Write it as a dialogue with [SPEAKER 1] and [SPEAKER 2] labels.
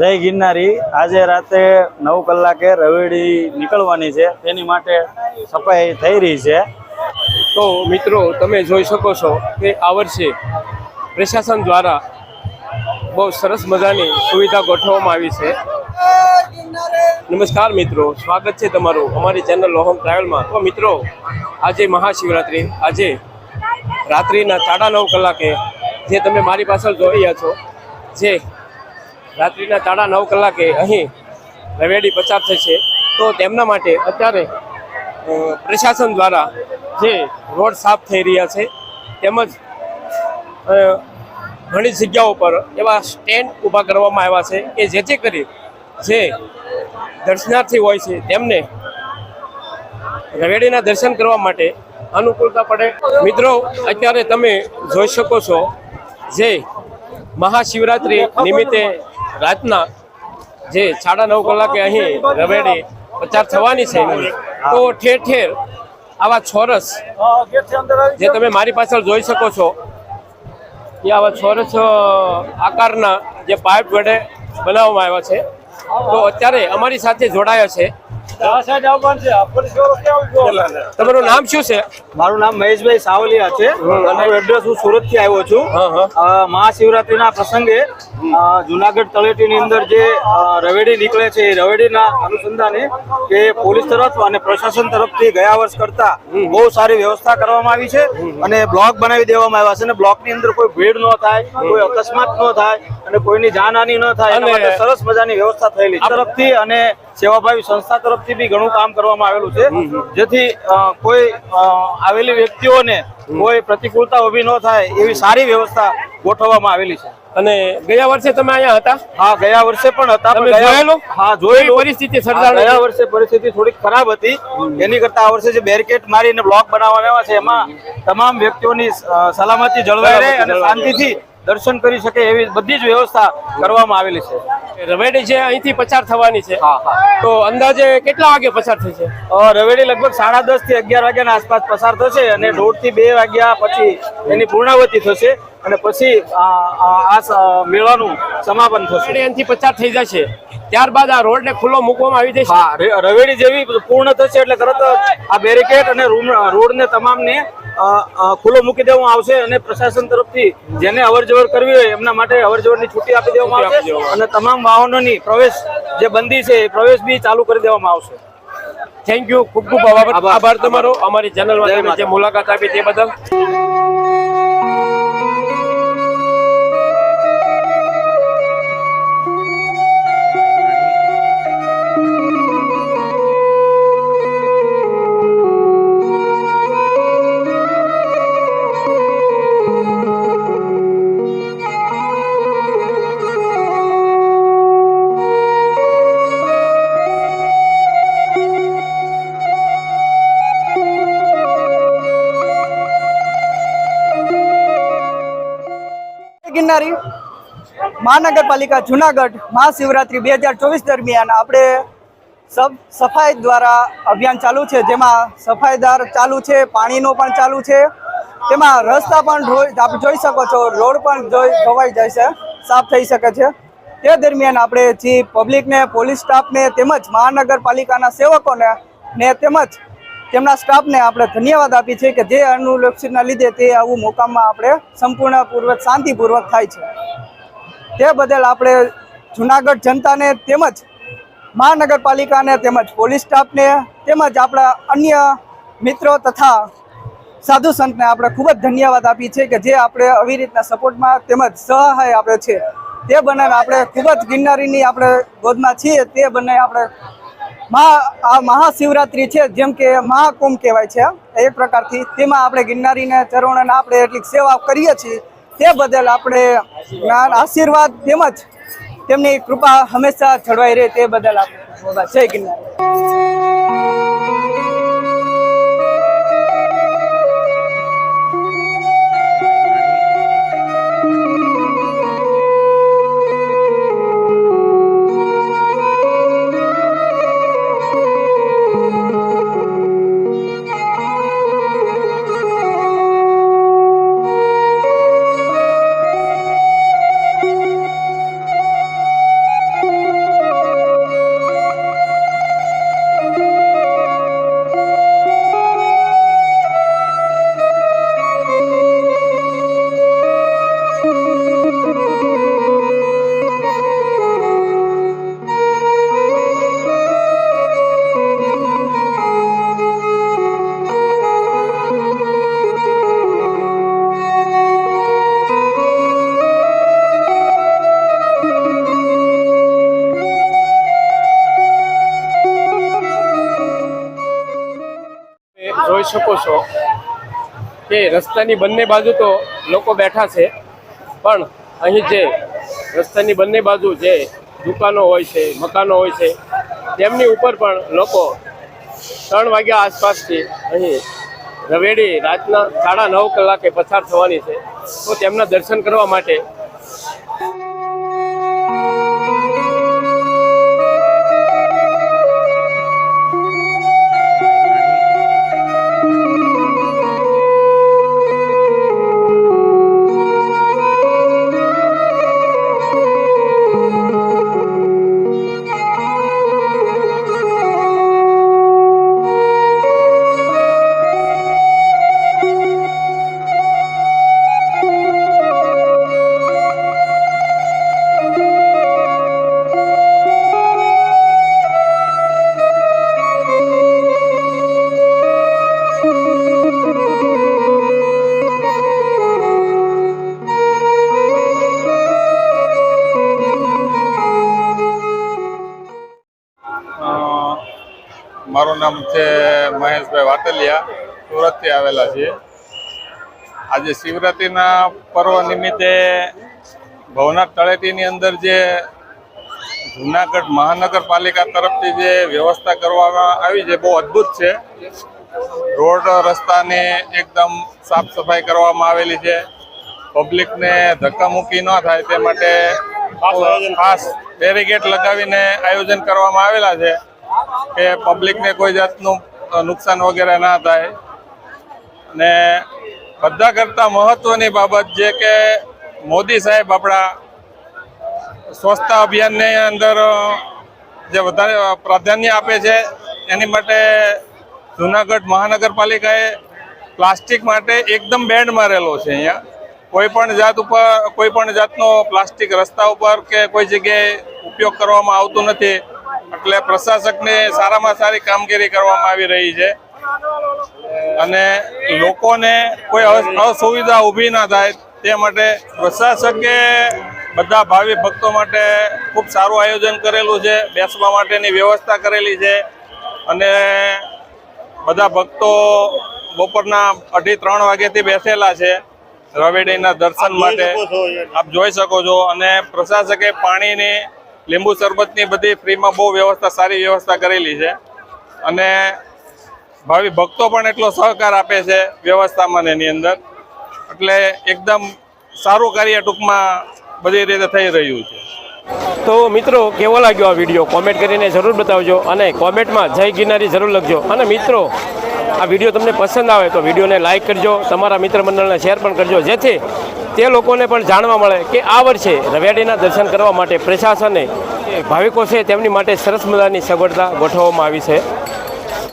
[SPEAKER 1] જય ગિરનારી. આજે રાતે નવ કલાકે રવેડી નીકળવાની છે. તેની માટે સફાઈ થઈ રહી છે.
[SPEAKER 2] તો મિત્રો, તમે જોઈ શકો છો કે આ વર્ષે પ્રશાસન દ્વારા બહુ સરસ મજાની સુવિધા ગોઠવવામાં આવી છે. નમસ્કાર મિત્રો, સ્વાગત છે તમારું અમારી ચેનલ લોહમ ટ્રાવેલમાં. તો મિત્રો, આજે મહાશિવરાત્રિ. આજે રાત્રિના સાડા નવ કલાકે જે તમે મારી પાછળ જોઈ રહ્યા છો, જે રાત્રિના સાડા નવ કલાકે અહીં રવેડી પસાર થશે. તો તેમના માટે અત્યારે પ્રશાસન દ્વારા જે રોડ સાફ થઈ રહ્યા છે, તેમજ ઘણી જગ્યાઓ પર એવા સ્ટેન્ડ ઊભા કરવામાં આવ્યા છે કે જેથી કરી જે દર્શનાર્થી હોય છે, તેમને રવેડીના દર્શન કરવા માટે અનુકૂળતા પડે. મિત્રો, અત્યારે તમે જોઈ શકો છો જે મહાશિવરાત્રિ નિમિત્તે રાતના જે સાડા નવ કલાકે અહીં રવેડી પ્રચાર થવાની છે તો ઠેર ઠેર આવા છોરસ જે તમે મારી પાછળ જોઈ શકો છો, એ આવા છોરસ આકારના જે પાઇપ વડે બનાવવામાં આવ્યા છે. તો અત્યારે અમારી સાથે જોડાયા છે. તમારું નામ શું છે?
[SPEAKER 1] મારું નામ મહેશભાઈ સાવલિયા છે. અને એડ્રેસ હું સુરતથી આવ્યો છું. મહાશિવરાત્રી ના પ્રસંગે જુનાગઢ જુનાગઢ તળેટીની અંદર જે રવેડી નીકળે છે એ રવેડીના અનુસંધાને કે પોલીસ તરફ અને પ્રશાસન તરફથી ગયા વર્ષ કરતા બહુ સારી વ્યવસ્થા કરવામાં આવી છે અને બ્લોક બનાવી દેવામાં આવ્યા છે અને બ્લોકની અંદર કોઈ ભીડ ન થાય કોઈ અકસ્માત ન થાય અને કોઈની જાનહાની ન થાય એના માટે સરસ મજાની વ્યવસ્થા થયેલી તરફથી અને સેવાભાવી સંસ્થા તરફથી બી ઘણું કામ કરવામાં આવેલું છે. જેથી કોઈ આવેલી વ્યક્તિઓને કોઈ પ્રતિકૂળતા ઊભી ન થાય એવી સારી વ્યવસ્થા ગોઠવવામાં આવેલી છે.
[SPEAKER 2] અને ગયા વર્ષે તમે અહીંયા હતા?
[SPEAKER 1] હા ગયા વર્ષે પણ હતા
[SPEAKER 2] તમે જોયેલું?
[SPEAKER 1] હા જોયેલું.
[SPEAKER 2] પરિસ્થિતિ
[SPEAKER 1] ગયા વર્ષે પરિસ્થિતિ થોડીક ખરાબ હતી. એની કરતા આ વર્ષે જે બેરિકેટ મારીને બ્લોક બનાવવામાં આવ્યા છે એમાં તમામ વ્યક્તિઓની સલામતી જળવાઈ રહે અને શાંતિથી દર્શન કરી શકે એવી બધી જ વ્યવસ્થા કરવામાં આવેલી છે.
[SPEAKER 2] રવેડી છે અહીંથી પસાર થવાની છે તો અંદાજે કેટલા વાગે પસાર થશે
[SPEAKER 1] રવેડી લગભગ સાડા દસથી અગિયાર વાગ્યાના આસપાસ પસાર થશે અને દોઢથી બે વાગ્યા પછી એની પૂર્ણાવતી થશે અને પછી આ મેળાનું સમાપન થશે.
[SPEAKER 2] અહીંથી પસાર થઈ જશે. ત્યારબાદ આ રોડને ખુલ્લો મૂકવામાં આવી જશે?
[SPEAKER 1] હા રવેડી જેવી પૂર્ણ થશે એટલે તરત આ બેરિકેડ અને તમામને અ, અ, ખુલ્લો મૂકી દેવામાં આવશે અને પ્રશાસન તરફથી જેને અવરજવર કરવી હોય એમના માટે અવરજવરની છૂટી આપી દેવામાં આવશે અને તમામ વાહનોની પ્રવેશ જે બંદી છે એ પ્રવેશ બી ચાલુ કરી દેવામાં આવશે.
[SPEAKER 2] થેન્ક યુ ખૂબ ખૂબ આભાર. તમારો. અમારી ચેનલ જે મુલાકાત આપી તે બદલ.
[SPEAKER 3] ગિરનારી મહાનગરપાલિકા જુનાગઢ મહાશિવરાત્રી બે હજાર ચોવીસ દરમિયાન આપણે સબ સફાઈ દ્વારા અભિયાન ચાલુ છે. જેમાં સફાઈદાર ચાલુ છે, પાણીનો પણ ચાલુ છે. તેમાં રસ્તા પણ આપ જોઈ શકો છો, રોડ પણ જોઈ ધોવાઈ જાય છે, સાફ થઈ શકે છે. તે દરમિયાન આપણે જે પબ્લિકને પોલીસ સ્ટાફને તેમજ મહાનગરપાલિકાના સેવકોને ને તેમજ તેમના સ્ટાફને આપણે ધન્યવાદ આપી છે કે જે અનુલક્ષિતના લીધે તે આવું મુકામમાં આપણે સંપૂર્ણપૂર્વક, શાંતિપૂર્વક થાય છે. તે બદલ આપણે જુનાગઢ જનતાને તેમજ મહાનગરપાલિકાને તેમજ પોલીસ સ્ટાફને તેમજ આપણા અન્ય મિત્રો તથા સાધુ સંતને આપણે ખૂબ જ ધન્યવાદ આપીએ છીએ કે જે આપણે આવી રીતના સપોર્ટમાં તેમજ સહાય આપણે છે. તે બનાવીને આપણે ખૂબ જ ગિરનારીની આપણે ગોદમાં છીએ, તે બંને આપણે મહા, આ મહાશિવરાત્રિ છે, જેમ કે મહાકુંભ કહેવાય છે એક પ્રકારથી તેમાં આપણે ગિરનારીને ચરણોને આપણે એટલી સેવા કરીએ છીએ, તે બદલ આપણે જ્ઞાન, આશીર્વાદ તેમજ તેમની કૃપા હંમેશા જળવાઈ રહે તે બદલ આપણે જય ગિરનારી.
[SPEAKER 2] શકો છો કે રસ્તાની બંને બાજુ તો લોકો બેઠા છે, પણ અહીં જે રસ્તાની બંને બાજુ જે દુકાનો હોય છે, મકાનો હોય છે, તેમની ઉપર પણ લોકો ત્રણ વાગ્યા આસપાસથી અહીં રવેડી રાતના સાડા નવ કલાકે પસાર થવાની છે. તો તેમના દર્શન કરવા માટે
[SPEAKER 4] મારું નામ છે મહેશભાઈ વાતલિયા. સુરતથી આવેલા છીએ. આજે શિવરાત્રિના પર્વ નિમિત્તે ભવનાથ તળેટીની અંદર જે જુનાગઢ મહાનગરપાલિકા તરફથી જે વ્યવસ્થા કરવામાં આવી છે બહુ અદ્ભુત છે. રોડ રસ્તાને એકદમ સાફ સફાઈ કરવામાં આવેલી છે. પબ્લિકને ધક્કામુક્કી ન થાય તે માટે ખાસ બેરીગેટ લગાવીને આયોજન કરવામાં આવેલા છે. કે પબ્લિકને કોઈ જાતનું નુકસાન વગેરે ના થાય. ને બધા કરતાં મહત્વની બાબત જે કે મોદી સાહેબ આપણા સ્વચ્છતા અભિયાનની અંદર જે વધારે પ્રાધાન્ય આપે છે, એની માટે જુનાગઢ મહાનગરપાલિકાએ પ્લાસ્ટિક માટે એકદમ બેન્ડ મારેલો છે અહીંયા. કોઈ પણ જાત ઉપર, કોઈ પણ જાતનો પ્લાસ્ટિક રસ્તા ઉપર કે કોઈ જગ્યાએ ઉપયોગ કરવામાં આવતું નથી. એટલે પ્રશાસકને સારામાં સારી કામગીરી કરવામાં આવી રહી છે. અને લોકોને કોઈ અસ- અસુવિધા ઊભી ના થાય તે માટે પ્રશાસકે બધા ભાવિ ભક્તો માટે ખૂબ સારું આયોજન કરેલું છે બેસવા માટેની વ્યવસ્થા કરેલી છે અને બધા ભક્તો બપોરના અઢી ત્રણ વાગ્યાથી બેસેલા છે રવેડીના દર્શન માટે. આપ જોઈ શકો છો અને પ્રશાસકે પાણીની લીંબુ શરબતની બધી ફ્રીમાં બહુ વ્યવસ્થા, સારી વ્યવસ્થા કરેલી છે. અને ભાવિ ભક્તો પણ એટલો સહકાર આપે છે વ્યવસ્થામાં એની અંદર. એટલે એકદમ સારું કાર્ય ટૂંકમાં બધી રીતે થઈ રહ્યું છે.
[SPEAKER 2] તો મિત્રો, કેવો લાગ્યો આ વીડિયો? કોમેન્ટ કરીને જરૂર બતાવજો અને કોમેન્ટમાં જય ગિરનારી જરૂર લખજો. અને મિત્રો આ વીડિયો તમને પસંદ આવે તો વિડીયોને લાઇક કરજો, તમારા મિત્ર મંડળને શેર પણ કરજો, જેથી તે લોકોને પણ જાણવા મળે કે આ વર્ષે રવિયાડીના દર્શન કરવા માટે પ્રશાસને ભાવિકો છે તેમની માટે સરસ મજાની સગવડતા ગોઠવવામાં આવી છે.